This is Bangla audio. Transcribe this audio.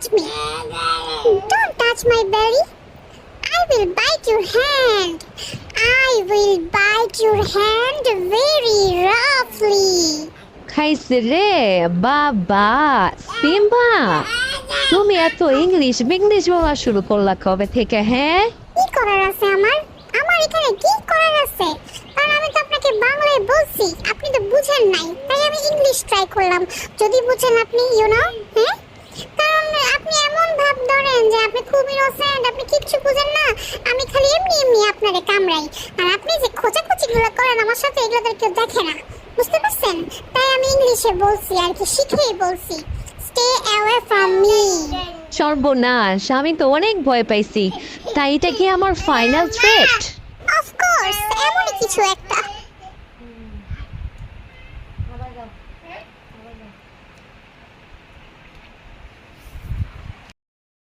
touch me. Don't touch my belly. I will bite your hand. I will bite your hand very roughly. খাইছে রে বাবা সিম্বা তুমি এত ইংলিশ বিংলিশ বলা শুরু করলা কবে থেকে হ্যাঁ কি করার আছে আমার আমার এখানে কি করার আছে কারণ আমি তো আপনাকে বাংলায় বলছি আপনি তো বুঝেন নাই তাই আমি ইংলিশ ট্রাই করলাম যদি বুঝেন আপনি ইউ নো হ্যাঁ ইনোসেন্ট আপনি কিচ্ছু বুঝেন না। আমি খালি এমনি এমনি আপনারে কামড়াই। আর আপনি যে খোঁচাখুচিগুলো করেন আমার সাথে এগুলো তো কেউ দেখে না। বুঝতে পারছেন? তাই আমি ইংলিশে বলছি আর কি শিখেই বলছি। স্টে অ্যাওয়ে ফ্রম মি সর্বনাশ আমি তো অনেক ভয় পাইছি। তাই এটা কি আমার ফাইনাল থ্রেট অফ কোর্স এমনই কিছু একটা।